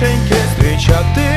Печеньки зустрічати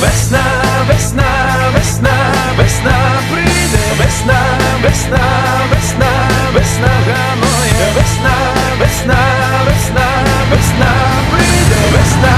Весна, весна, весна, весна прийде, весна, весна, весна, весна гамоє, весна, весна, весна, весна прийде, весна,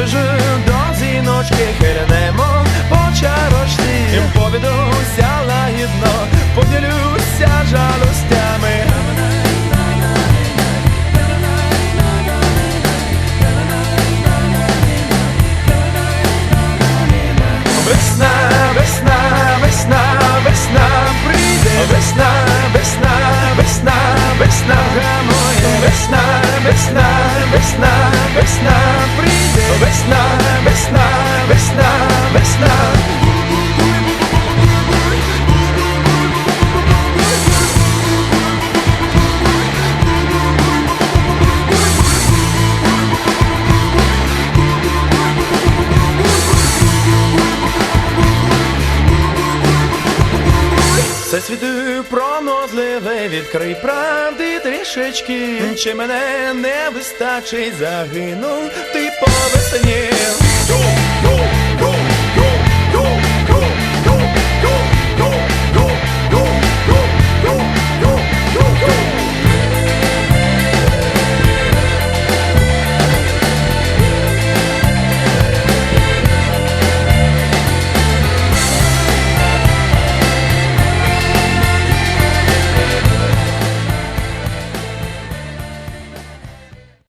Забіжу до зіночки, хирнемо по чарочці. Повідуся лагідно, поділюся жалостями Весна, весна, весна, весна прийде, весна, весна, весна, весна гамує, весна, весна, весна, весна прийде, весна, Все світу пронозливе, відкрий правди трішечки. Чи мене не вистачить, загинув ти по весні.